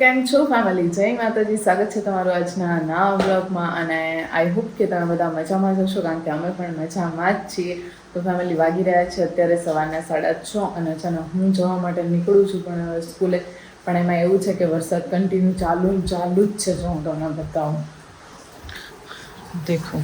કેમ છો ફેમિલી જય માતાજી. સ્વાગત છે તમારું આજના નવા બ્લોગમાં અને આઈ હોપ કે તમે બધા મજામાં જ હશો, કારણ કે અમે પણ મજામાં જ છીએ. તો ફેમિલી વાગી રહ્યા છે અત્યારે સવારના સાડા છ અને અચાનક હું જવા માટે નીકળું છું, પણ સ્કૂલે. પણ એમાં એવું છે કે વરસાદ કન્ટિન્યુ ચાલુ ચાલુ જ છે, જો હું તમને બતાવું. દેખો.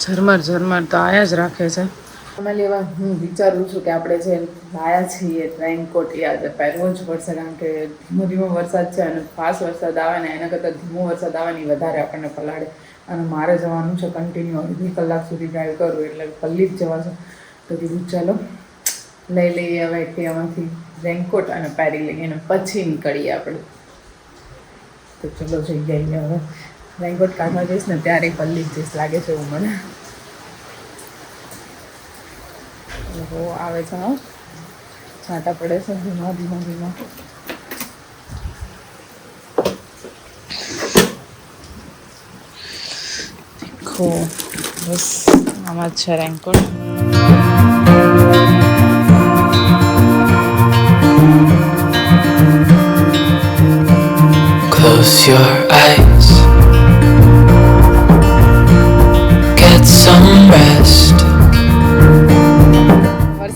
ઝરમર ઝરમર તો આયા જ રાખે છે. ફેમિલી હવે હું વિચારું છું કે આપણે જે લાયા છીએ રેઇનકોટ એ આજે પહેરવો જ પડશે કારણ કે ધીમો ધીમો વરસાદ છે અને ફાસ્ટ વરસાદ આવે ને એના કરતાં ધીમો વરસાદ આવે ને વધારે આપણને પલાળે. અને મારે જવાનું છે કન્ટિન્યુ અડધી કલાક સુધી ડ્રાઈવ કરું, એટલે પલ્લી જ જવા છે. તો કીધું ચાલો, લઈ લઈએ હવે એમાંથી રેનકોટ અને પહેરી લઈએ અને પછી નીકળીએ આપણે. તો ચલો જઈ જઈએ હવે. રેનકોટ કાઢવા જઈશ ને ત્યારે પલ્લી જઈશ, લાગે છે એવું મને. ઓહો આવે છે હા છાંટા પડે છે ધીમા ધીમા ધીમા દેખો બસ આમાં જ છે raincoat Close your eyes. Get some rest.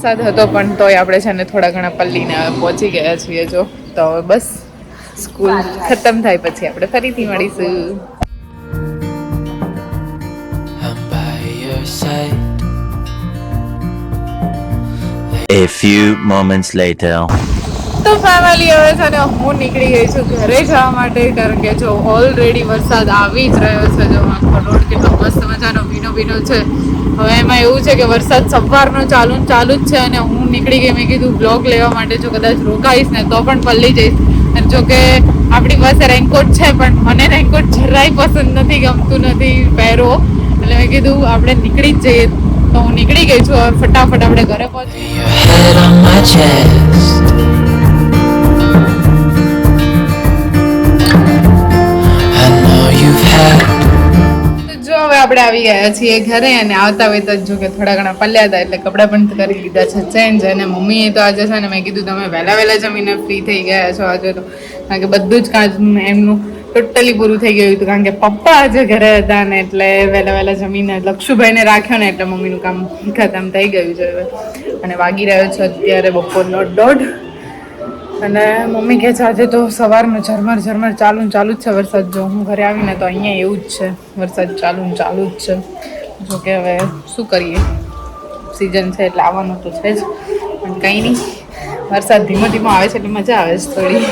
વરસાદ હતો પણ તોય આપણે છે ને થોડા ઘણા પલ્લીને પહોંચી ગયા છીએ જો તો હવે બસ સ્કૂલ ખતમ થાય પછી આપણે ફરીથી મળીશું. A few moments later. તો ફેમિલી હવે છે ને હું નીકળી ગઈ છું ઘરે જવા માટે કારણ કે જો ઓલરેડી વરસાદ આવી જ રહ્યો છે જો આખો રોડ મસ્ત મજાનો ભીનો ભીનો છે. હવે એમાં એવું છે કે વરસાદ સવારનો ચાલુ ચાલુ જ છે અને હું નીકળી ગઈ, મેં કીધું બ્લોગ લેવા માટે જો કદાચ રોકાઈશ ને તો પણ પલ્લી જઈશ. અને જો કે આપણી પાસે રેનકોટ છે, પણ મને રેનકોટ જરાય પસંદ નથી, ગમતું નથી પહેરવો. એટલે મેં કીધું આપણે નીકળી જ જઈએ. તો હું નીકળી ગઈ છું ફટાફટ આપણે ઘરે પહોંચી આપણે આવી ગયા છીએ ઘરે અને આવતા હોય તો જો કે થોડા ઘણા પલ્યા હતા એટલે કપડાં પણ કરી લીધા છે ચેન્જ અને મમ્મીએ તો આજે છે ને મેં કીધું તમે વહેલા વહેલા જમીને ફ્રી થઈ ગયા છો આજે તો. કારણ કે બધું જ કામ એમનું ટોટલી પૂરું થઈ ગયું હતું. કારણ કે પપ્પા આજે ઘરે હતા ને એટલે વહેલા વહેલા જમીને લક્ષુભાઈને રાખ્યો ને એટલે મમ્મીનું કામ ખતમ થઈ ગયું છે અને વાગી રહ્યો છે અત્યારે બપોરનો દોઢ. અને મમ્મી કહે છે આજે તો સવારનું ઝરમર ઝરમર ચાલુ ચાલુ જ છે વરસાદ. જો હું ઘરે આવીને તો અહીંયા એવું જ છે. વરસાદ ચાલુ ચાલુ જ છે. જો કે હવે શું કરીએ? સિઝન છે એટલે આવવાનું તો છે જ. પણ કંઈ નહીં. વરસાદ ધીમો ધીમો આવે છે એટલે મજા આવે છે થોડી.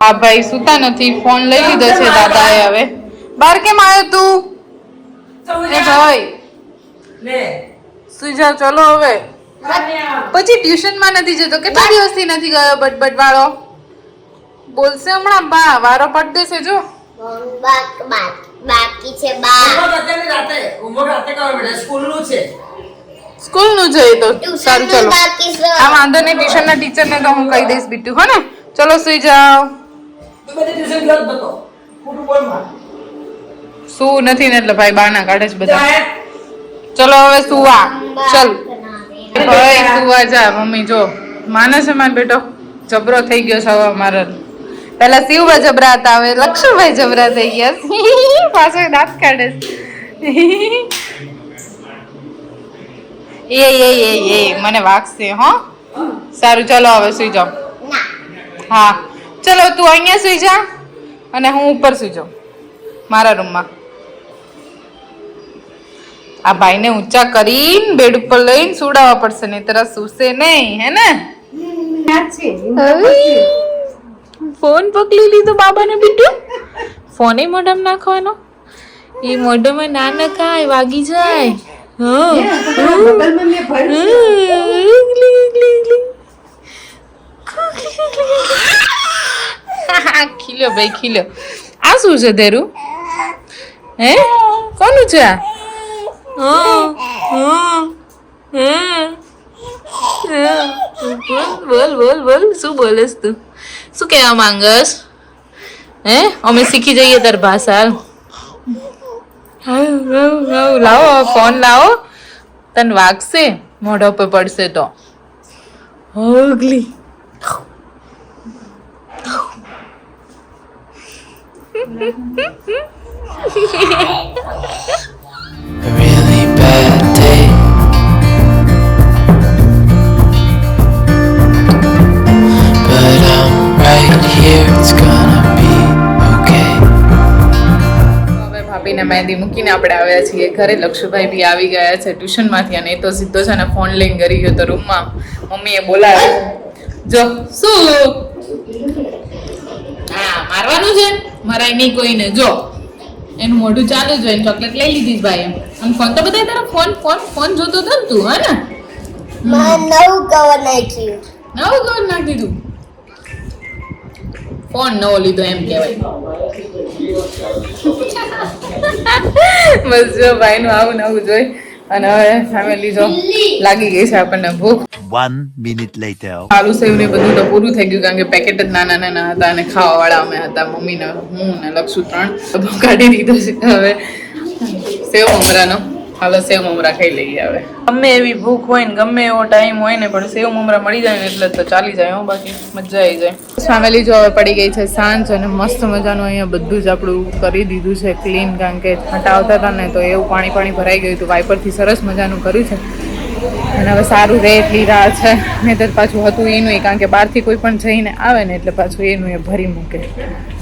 હા ભાઈ સૂતા નથી. ફોન લઈ લીધો છે દાદાએ હવે. બાર કેમ આવ્યો તું? એ ભાઈ. સુઈ જા ચલો હવે. પછી ટ્યુશનમાં નથી જતો. કેટલા દિવસથી નથી ગયો બટબટ વાળો બોલશે હમણાં, બા, વારો પટ દેશે, જો. બાક છે સ્કૂલનું છે એ તો સારું ચલો. આ વાંધો નહીં ટ્યુશન ના ટીચર ને તો હું કહી દઈશ બીટુ, હો ને. ચલો, સુઈ જાઓ. શું નથી ને એટલે ભાઈ બાના કાઢે છે બધા. ચલો, હવે સુવા. ચલ. ભાઈ સુવા જા મમ્મી જો. માને છે માર બેટો. જબરો થઈ ગયો છે હવે અમારો. પેલા શિવભાઈ જબરા હતા હવે લક્ષ્મણભાઈ જબરા થઈ ગયા પાછો દાંત કાઢે એ એ એ એ મને વાગશે હો. સારું ચલો હવે સુઈ જાઓ. હા. ચલો તું અહીંયા સુઈ જા અને હું ઉપર સુઈ જાઉં મારા રૂમમાં. આ ભાઈને ઊંચા કરીને બેડ ઉપર લઈને સુડાવવા પડશે નહીં તરા સુસે નહીં, હે ને? ફોન પકડી લીધો બાબાને બીટું? ફોને મોઢમ નાખવાનો? એ મોઢામાં ના નખાય, વાગી જાય. હા. ખીલ્યો ભાઈ ખીલ્યો આ શું છે તેરું હે? કોનું છે આ? બોલ બોલ બોલ શું બોલેસ તું શું કહેવા માંગસ હે અમે શીખી જઈએ તાર ભાષા હાવ, હાવ, હાવ. લાવો ફોન લાવો તને વાગશે મોઢા ઉપર પડશે તો હોગલી a હવે મહેંદી મૂકીને આપણે આવ્યા છીએ. ઘરે લક્ષુભાઈ બી આવી ગયા છે ટ્યુશનમાંથી અને એ તો સીધો છે ને ફોન લઈને કરી ગયો તો રૂમમાં મમ્મીએ બોલાવ્યો. જો શું? હા મારવાનું છે? મરાય નહીં કોઈને. જો એનું મોઢું ચાલુ જ હોય ચોકલેટ લઈ લીધી ભાઈ ભાઈ અને ફોન તો બધા તારા ફોન ફોન ફોન જોતો હતો ને તું હે ને? નવું કવર નાખ્યું. નવું કવર નાખી દીધું? ફોન નવો લીધો એમ કહેવાય. બસ જો ભાઈનું આવું નવું જોઈ. અને હવે ફેમિલી જો લાગી ગઈ છે આપણને ભૂખ. One minute later aloo sev ને બધું તો પૂરું થઈ ગયું કારણ કે પેકેટ જ નાના નાના હતા અને ખાવા વાળા અમે હતા મમ્મી ને હું ને લક્ષુ ત્રણ કાઢી દીધો છે. હવે સેવ મમરાનો હાલો, સેવ મમરા ખાઈ લઈએ હવે. ગમે એવી ભૂખ હોય ને, ગમે એવો ટાઈમ હોય ને, પણ સેવ મમરા મળી જાય ને એટલે તો ચાલી જાય, હો, બાકી મજા આવી જાય. ફેમિલી જો હવે પડી ગઈ છે સાંજ અને મસ્ત મજાનું અહીંયા બધું જ આપણું કરી દીધું છે ક્લીન કારણ કે હટાવતા હતા ને, તો એવું પાણી પાણી ભરાઈ ગયું હતું વાઇપરથી સરસ મજાનું કર્યું છે. અને હવે સારું રે એટલી રાહ છે તો પાછું હતું એનું કારણ કે બહારથી કોઈ પણ જઈને આવે ને, એટલે પાછું એનું એ ભરી મૂકે.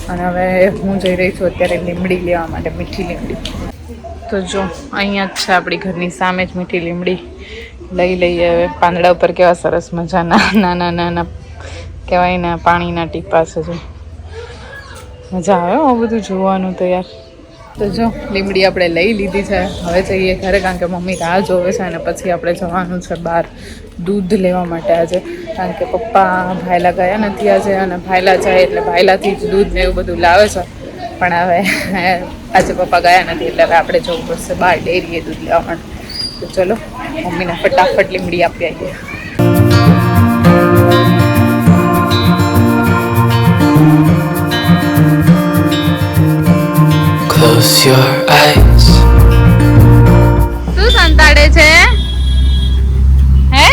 અને હવે હું જઈ રહી છું અત્યારે લીમડી લેવા માટે, મીઠી લીમડી તો જો, અહીંયા જ છે આપણી ઘરની સામે જ મીઠી લીમડી. લઈ લઈએ હવે. પાંદડા ઉપર કેવા સરસ મજાના નાના નાના કહેવાય ને પાણીના ટીપા છે જો. મજા આવે હો આ બધું જોવાનું તો યાર. તો જો, લીમડી આપણે લઈ લીધી છે. હવે જઈએ ઘરે, કારણ કે મમ્મી રાહ જોવે છે અને પછી આપણે જવાનું છે બહાર દૂધ લેવા માટે આજે. કારણ કે પપ્પા ભાયલા ગયા નથી આજે અને ભાયલા જાય એટલે ભાયલાથી જ દૂધ ને એવું બધું લાવે છે. પણ હવે આજે પપ્પા ગયા નથી એટલે હવે આપણે જવું પડશે બહાર ડેરીએ દૂધ લેવા માટે. તો ચલો મમ્મીને ફટાફટ લીમડી આપી આવીએ. Close your eyes. શું સંતાડે છે? હે?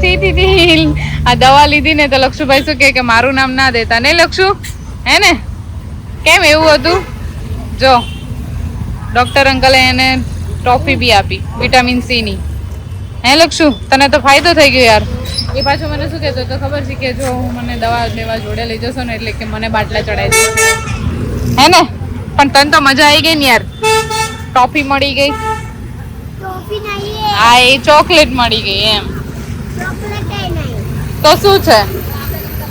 સીધી ઢીલ આ દવા લીધી ને તો લક્ષુભાઈ શું કે મારું નામ ના દેતા નહીં લક્ષુ? હે ને? કેમ એવું હતું? જો ડોક્ટર અંકલે એને ટોફી બી આપી વિટામિન સી ની. હે લક્ષુ તને તો ફાયદો થઈ ગયો યાર. એ પાછો મને શું કહેતો તો ખબર છે કે જો હું મને દવા લેવા જોડે લઈ જશો ને એટલે કે મને બાટલા ચડાવી દે. હે ને? પણ તને તો મજા આવી ગઈ ને યાર. ટોફી મળી ગઈ. હા એ ચોકલેટ મળી ગઈ એમ. તો શું છે?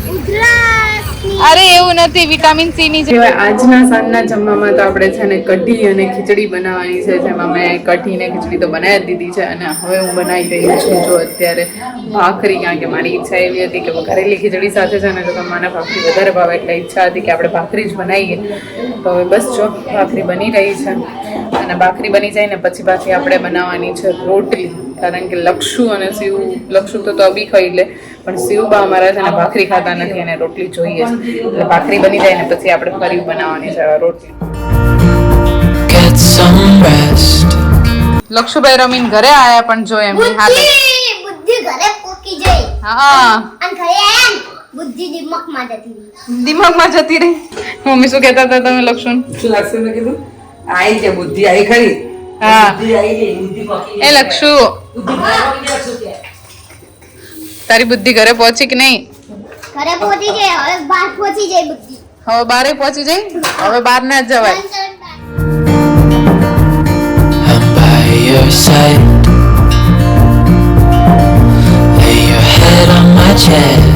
ઉધરસની અરે, એવું નથી વિટામિન સી ની જેવા આજના સાંજના જમવામાં તો આપણે છે ને કઢી અને ખીચડી બનાવવાની છે, જેમાં મેં કઢી ને ખીચડી તો બનાવી દીધી છે અને હવે હું બનાવી રહી છું જો અત્યારે ભાખરી, કારણ કે મારી ઈચ્છા એવી હતી કે વઘારેલી ખીચડી સાથે છે ને, તો મને ભાખરી વધારે ભાવે એટલે ઈચ્છા હતી કે આપણે ભાખરી જ બનાવીએ. તો હવે બસ જો, ભાખરી બની રહી છે અને ભાખરી બની જાય ને, પછી પાછી આપણે બનાવવાની છે રોટલી. કારણ કે લક્ષુ અને શિવ લક્ષુ તો તો અબી ખાઈ લે. પણ શિવબા અમારા છે ને ભાખરી ખાતા નથી અને રોટલી જોઈએ છે. એટલે ભાખરી બની જાય ને પછી આપણે ફરી બનાવવાની છે રોટલી. લક્ષુભાઈ રમીન ઘરે આયા પણ જો એમની હાલત બુદ્ધિ ઘરે પોકી જઈ હા. અને ઘરે આયા ને બુદ્ધિ દિમાગમાં જતી રહી. દિમાગમાં જતી રહી. મમ્મી શું કહેતા હતા તમે લક્ષુન? શું લાગશે? મેં કીધું આઈ છે બુદ્ધિ આઈ ખરી. હા. બુદ્ધિ આઈ ગઈ બુદ્ધિ કે એ લક્ષુ. તારી બુદ્ધિ ઘરે પહોંચી કે નહીં? ઘરે પહોંચી જઈ હવે બહાર પહોંચી જઈ બુદ્ધિ. હવે બારે પહોંચી જઈ? હવે બહાર ના જ જવાય. I'm by your side. Lay your head on my chest.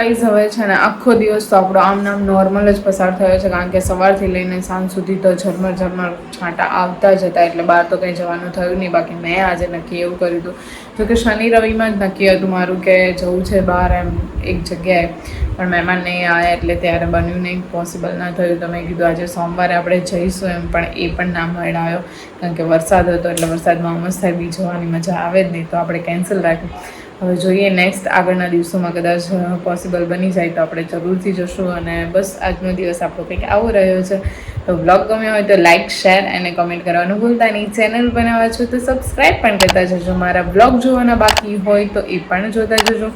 Guys હવે છે ને આખો દિવસ તો આપણો આમ નામ નોર્મલ જ પસાર થયો છે, કારણ કે સવારથી લઈને સાંજ સુધી તો ઝરમર ઝરમર છાંટા આવતા જ હતા, એટલે બહાર તો કંઈ જવાનું થયું નહીં. બાકી મેં આજે નક્કી એવું કર્યું હતું. જો કે શનિ રવિમાં જ નક્કી હતું મારું કે જવું છે બહાર એમ એક જગ્યાએ. પણ મહેમાન નહીં આવ્યા એટલે ત્યારે બન્યું નહીં. પોસિબલ ના થયું. તો મેં કીધું આજે સોમવારે આપણે જઈશું એમ, પણ એ પણ ના મળાયો. કારણ કે વરસાદ હતો, એટલે વરસાદમાં થાય બી જવાની મજા આવે જ નહીં. તો આપણે કેન્સલ રાખ્યું. હવે જોઈએ નેક્સ્ટ આગળના દિવસોમાં કદાચ પોસિબલ બની જાય તો આપણે જરૂરથી જશું અને બસ આજનો દિવસ આપણો કંઈક આવો રહ્યો છે. તો બ્લોગ ગમ્યો હોય તો લાઇક શેર અને કમેન્ટ કરવાનું ભૂલતા નહીં. ચેનલ બનાવવા છો તો સબસ્ક્રાઈબ પણ કરતા જજો. મારા બ્લોગ જોવાના બાકી હોય તો એ પણ જોતા જજો.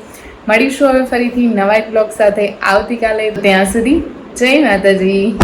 મળીશું હવે ફરીથી નવા એક બ્લોગ સાથે. આવતીકાલે ત્યાં સુધી જય માતાજી.